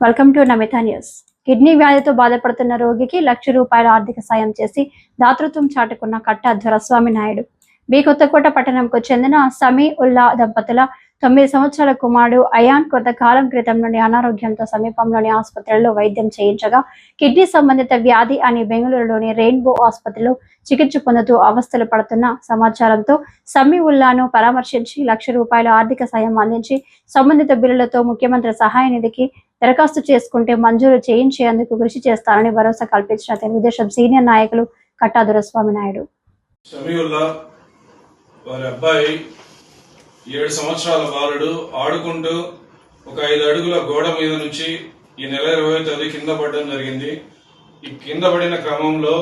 Welcome to Namitha news kidney వ్యాధితో బాధపడుతున్న రోగికి లక్ష రూపాయల ఆర్థిక సాయం చేసి దాతృత్వం చాటుకున్న కట్ట దొరస్వామి నాయుడు. బి కొత్తకోట పట్టణంకు చెందిన సమీ ఉల్లా దంపతుల తొమ్మిది సంవత్సరాల కుమారుడు అయాన్ కొంతకాలం క్రితం నుండి అనారోగ్యంతో సమీపంలోని ఆసుపత్రిలో వైద్యం చేయించగా కిడ్నీ సంబంధిత వ్యాధి అని బెంగళూరులోని రెయిన్బో ఆసుపత్రిలో చికిత్స పొందుతూ అవస్థలు పడుతున్న సమాచారంతో సమీ ఉల్లాను పరామర్శించి లక్ష రూపాయల ఆర్థిక సాయం అందించి సంబంధిత బిల్లులతో ముఖ్యమంత్రి సహాయ నిధికి దరఖాస్తు చేసుకుంటే మంజూరు చేయించేందుకు కృషి చేస్తారని భరోసా కల్పించిన తెలుగుదేశం సీనియర్ నాయకులు కట్టా దొరస్వామి నాయుడు. వారి అబ్బాయి ఏడు సంవత్సరాల బాలుడు ఆడుకుంటూ ఒక ఐదు అడుగుల గోడ మీద నుంచి ఈ నెల ఇరవై తేదీ కింద పడడం జరిగింది. ఈ కింద పడిన క్రమంలో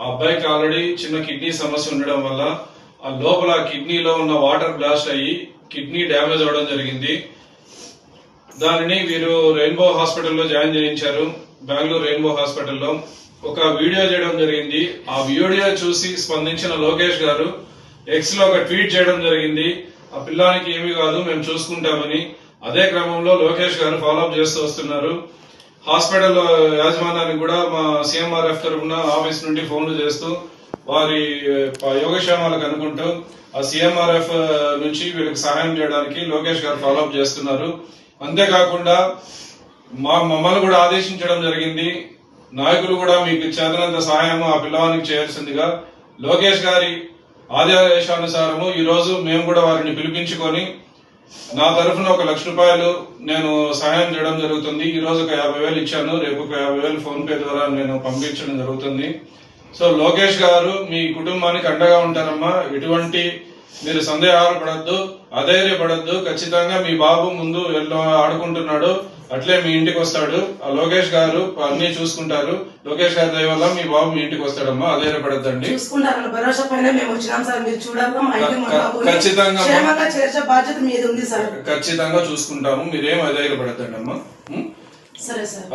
ఆ అబ్బాయికి ఆల్రెడీ చిన్న కిడ్నీ సమస్య ఉండడం వల్ల ఆ లోపల కిడ్నీలో ఉన్న వాటర్ బ్లాస్ట్ అయ్యి కిడ్నీ డ్యామేజ్ అవడం జరిగింది. దానిని వీరు రెయిన్బో హాస్పిటల్లో జాయిన్ చేయించారు. బెంగళూరు రెయిన్బో హాస్పిటల్లో ఒక వీడియో చేయడం జరిగింది. ఆ వీడియో చూసి స్పందించిన లోకేష్ గారు ఎక్స్లో ఒక ట్వీట్ చేయడం జరిగింది. ఆ పిల్లానికి ఏమీ కాదు మేము చూసుకుంటామని. అదే క్రమంలో లోకేష్ గారు ఫాలోఅప్ చేస్తూ వస్తున్నారు. హాస్పిటల్ యాజమాన్యానికి కూడా మా సీఎంఆర్ఎఫ్ తరఫున ఆఫీస్ నుండి ఫోన్లు చేస్తూ వారి యోగక్షేమాలకు అనుకుంటూ ఆ సీఎంఆర్ఎఫ్ నుంచి వీళ్ళకి సహాయం చేయడానికి లోకేష్ గారు ఫాలోఅప్ చేస్తున్నారు. అంతేకాకుండా మా మమ్మల్ని కూడా ఆదేశించడం జరిగింది. నాయకులు కూడా మీకు చేతనంత సహాయం ఆ పిల్లవానికి చేయాల్సిందిగా లోకేష్ గారి ఆదేశానుసారము ఈరోజు మేము కూడా వారిని పిలిపించుకొని నా తరఫున ఒక లక్ష రూపాయలు నేను సహాయం చేయడం జరుగుతుంది. ఈ రోజు ఒక యాభై వేలు ఇచ్చాను. రేపు ఒక యాభై వేలు ఫోన్ పే ద్వారా నేను పంపించడం జరుగుతుంది. సో లోకేష్ గారు మీ కుటుంబానికి అండగా ఉంటారమ్మా. ఎటువంటి మీరు సందేహాలు పడద్దు అధైర్యపడద్దు ఖచ్చితంగా మీ బాబు ముందు ఆడుకుంటున్నాడు అట్లే మీ ఇంటికి వస్తాడు. ఆ లోకేష్ గారు అన్ని చూసుకుంటారు. లోకేష్ గారి దయ వల్ల మీ బాబు మీ ఇంటికి వస్తాడమ్మా అధైర్యపడద్దండి. బాబుని. ఖచ్చితంగా చూసుకుంటాము మీరేం అధైర్యపడద్దండి అమ్మా? సరే సార్.